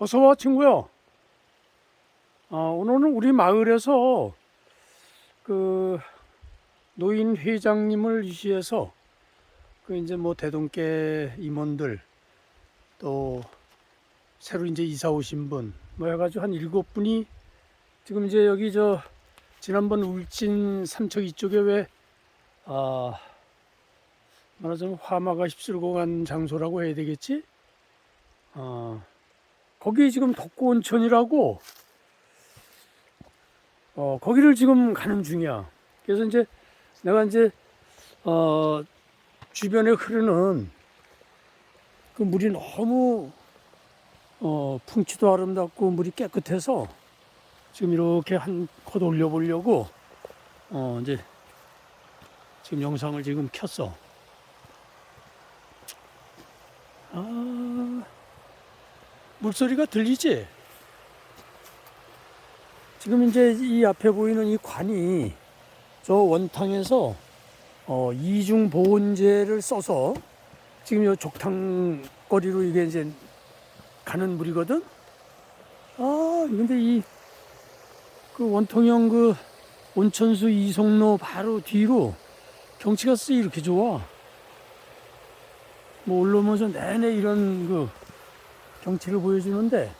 어서 와 친구야. 아, 오늘은 우리 마을에서 그 노인 회장님을 위시해서 그 이제 뭐 대동계 임원들 또 새로 이제 이사 오신 분 뭐 해가지고 한 일곱 분이 지금 이제 여기 저 지난번 울진 삼척 이쪽에 왜 아, 말하자면 화마가 휩쓸고 간 장소라고 해야 되겠지? 아, 거기 지금 덕구온천이라고 어, 거기를 지금 가는 중이야. 그래서 이제 내가 이제 어, 주변에 흐르는 그 물이 너무 어, 풍치도 아름답고 물이 깨끗해서 지금 이렇게 한 컷 올려보려고 어, 이제 지금 영상을 지금 켰어. 아, 물소리가 들리지? 지금 이제 이 앞에 보이는 이 관이 저 원탕에서 어, 이중 보온제를 써서 지금 이 족탕거리로 이게 이제 가는 물이거든? 아, 근데 이 그 원통형 그 온천수 이송로 바로 뒤로 경치가 쓰 이렇게 좋아. 뭐 올라오면서 내내 이런 그 경치를 보여주는데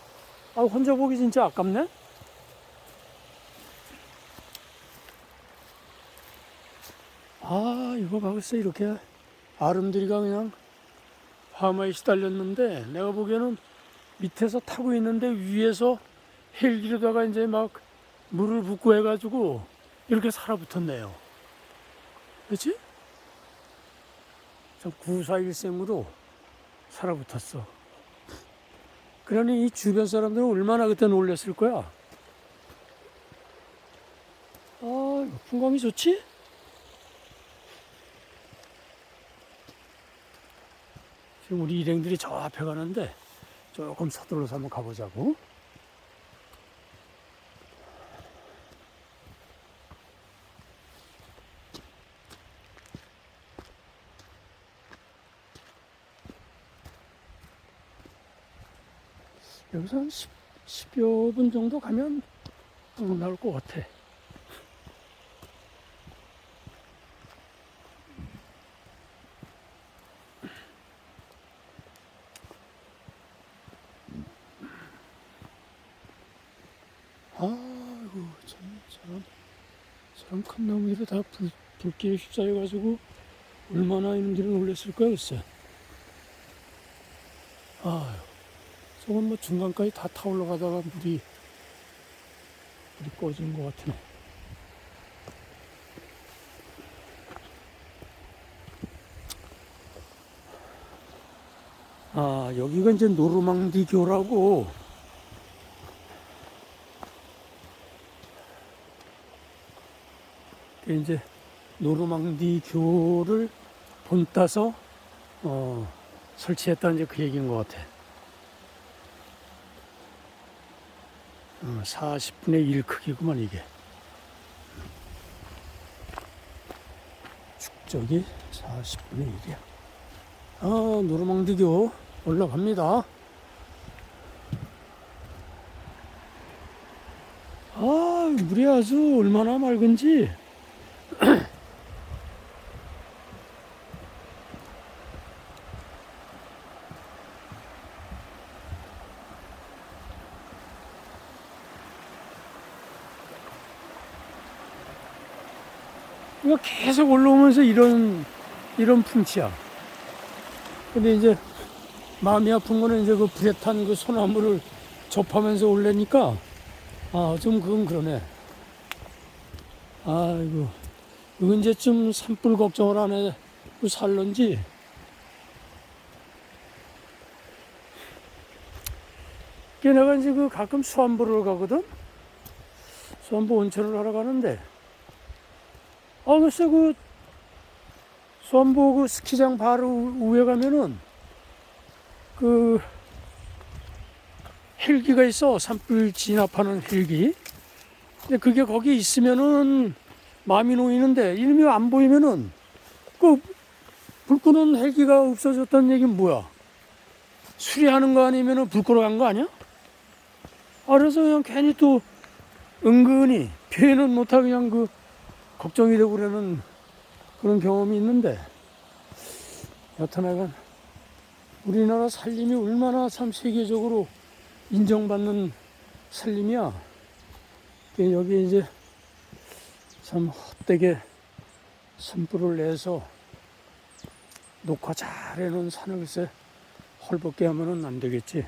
아 혼자 보기 진짜 아깝네. 아 이거 봐 글쎄 이렇게 아름드리가 그냥 화마에 시달렸는데 내가 보기에는 밑에서 타고 있는데 위에서 헬기로다가 이제 막 물을 붓고 해가지고 이렇게 살아붙었네요. 그렇지? 참 구사일생으로 살아붙었어. 그러니 이 주변 사람들은 얼마나 그때 놀랬을 거야. 아, 풍광이 좋지? 지금 우리 일행들이 저 앞에 가는데 조금 서둘러서 한번 가보자고. 여기서 한 10, 10여 분 정도 가면 어, 나올 것 같아. 아이고, 참, 참, 참 큰 나무들이 다 불, 불길에 휩싸여가지고 얼마나 이놈들이 놀랬을 거야, 글쎄. 아유. 저건 뭐 중간까지 다 타 올라가다가 물이 물이 꺼지는 것 같으네. 아 여기가 이제 노르망디교라고 이제 노르망디교를 본따서 어, 설치했다는 그 얘기인 것 같아. 어, 40분의 1 크기구만 이게. 축적이 40분의 1이야. 아 노르망디교 올라갑니다. 아 물이 아주 얼마나 맑은지 이거 계속 올라오면서 이런 이런 풍치야. 근데 이제 마음이 아픈 거는 이제 그 불에 탄 그 소나무를 접하면서 올래니까 아 좀 그건 그러네. 아이고 언제쯤 산불 걱정을 안해 살런지. 걔 내가 이제 그 가끔 수안보를 가거든. 수안보 온천을 하러 가는데 아, 글쎄, 그, 수안보 그 스키장 바로 위에 가면은, 그, 헬기가 있어. 산불 진압하는 헬기. 근데 그게 거기 있으면은 마음이 놓이는데, 이름이 안 보이면은, 그, 불 끄는 헬기가 없어졌다는 얘기는 뭐야? 수리하는 거 아니면은 불 끄러 간 거 아니야? 아, 그래서 그냥 괜히 또 은근히 표현은 못하고 그냥 그 걱정이 되고 그러는 그런 경험이 있는데 여튼하간 우리나라 살림이 얼마나 참 세계적으로 인정받는 살림이야. 그 여기 이제 참 헛되게 산불을 내서 녹화 잘 해놓은 산을 글쎄 헐벗게 하면은 안 되겠지.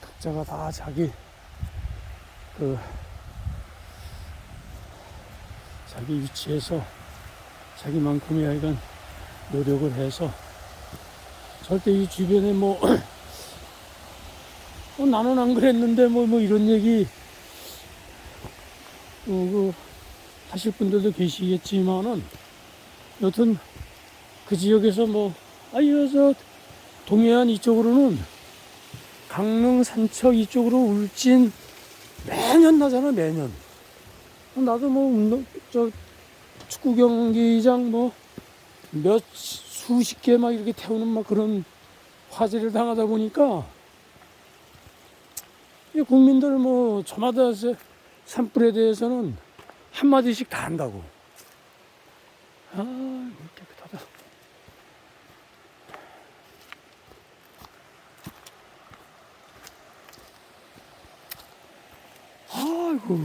각자가 다 자기 그 자기 위치에서 자기만큼의 하여간 노력을 해서 절대 이 주변에 뭐, 어, 나는 안 그랬는데 뭐, 뭐 이런 얘기 어, 그 하실 분들도 계시겠지만은 여튼 그 지역에서 뭐 아유 저 동해안 이쪽으로는 강릉 산척 이쪽으로 울진 매년 나잖아 매년 나도 뭐 운동 저 축구 경기장 뭐 몇 수십 개 막 이렇게 태우는 막 그런 화제를 당하다 보니까 이 국민들 뭐 저마다 저 산불에 대해서는 한마디씩 다 한다고. 아, 물 깨끗하다. 아이고.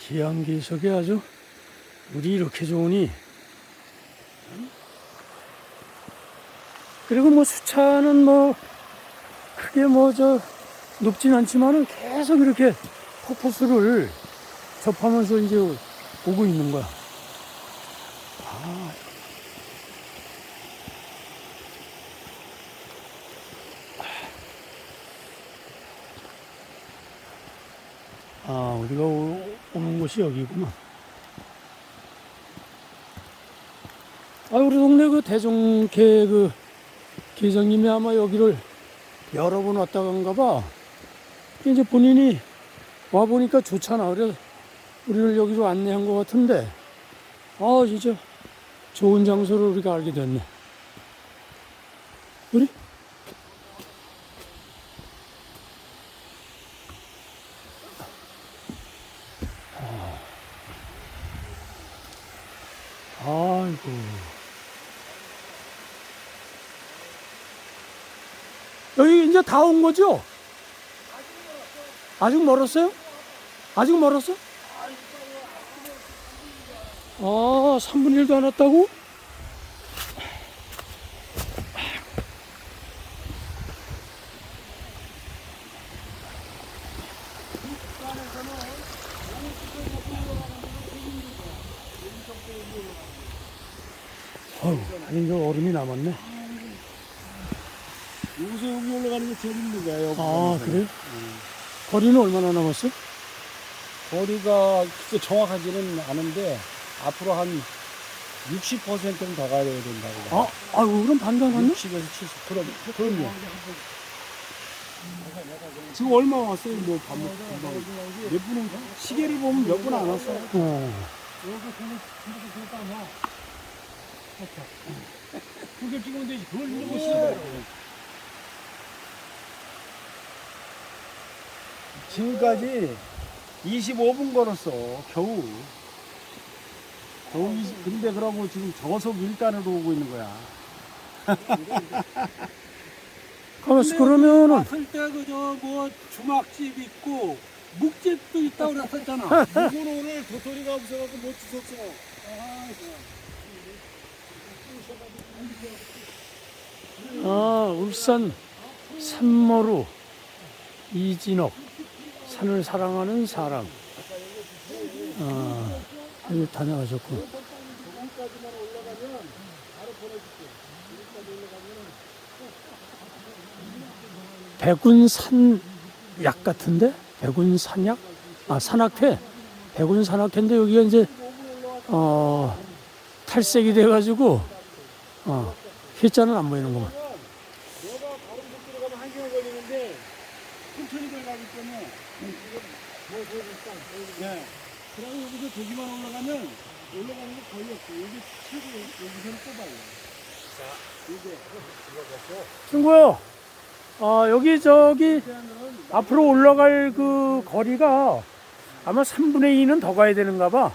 기양기석이 아주 물이 이렇게 좋으니. 그리고 뭐 수차는 뭐 크게 뭐 저 높진 않지만은 계속 이렇게 폭포수를 접하면서 이제 오고 있는 거야. 우리가 오, 오는 곳이 여기구만. 아, 우리 동네 그 대종계 그 계장님이 아마 여기를 여러 번 왔다 간가 봐. 이제 본인이 와 보니까 좋잖아. 그래서 우리를 여기로 안내한 것 같은데, 아, 진짜 좋은 장소를 우리가 알게 됐네. 우리? 아, 아이고. 여기 이제 다 온 거죠? 아직 멀었어요? 아직 멀었어? 아, 3분의 1도 안 왔다고? 아니, 저 얼음이 남았네. 여기서 여기 올라가는 게 제일 힘든 거야. 여기 아, 가면서. 그래? 거리는 얼마나 남았어? 거리가 글쎄 정확하지는 않은데 앞으로 한 60%는 더 가야 된다고. 아, 아이고, 그럼 반도 안 왔네? 60에서 70. 그럼, 그럼요. 지금 얼마 왔어요? 뭐, 밥 먹고. 몇 분은, 시계를 보면 몇 분 안 왔어요. 어. 그게 지금 근데 그걸 누르고 있어요. 지금까지 25분 걸었어, 겨우. 겨우 20, 근데 그러고 지금 저속 1단으로 오고 있는 거야. 가만있어, 그러면은, 왔을 때 그저 뭐 주막집 있고 묵집도 있다고 그랬었잖아. 이건 오늘 도토리가 없어갖고 못 주셨어. 아, 울산 산머루 이진옥 산을 사랑하는 사람. 아, 여기 다녀가셨고. 백운산 약 같은데? 백운 산약? 아, 산악회. 백운 산악회인데 여기가 이제, 어, 탈색이 돼가지고, 어, 회자는 안 보이는구만. 내가 바로 못 들어가면 한 시간 걸리는데 천천히 들어가기 때문에 네. 그러고 여기서 저기만 올라가면 올라가는 게 거의 없어. 여기 최고 여기서는 뽑아요. 친구야, 아, 여기 저기 앞으로 올라갈 그 거리가 아마 3분의 2는 더 가야 되는가 봐.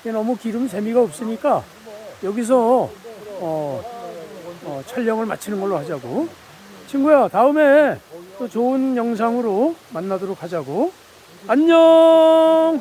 이게 너무 기름 재미가 없으니까 여기서 어, 어, 촬영을 마치는 걸로 하자고. 친구야, 다음에 또 좋은 영상으로 만나도록 하자고. 안녕!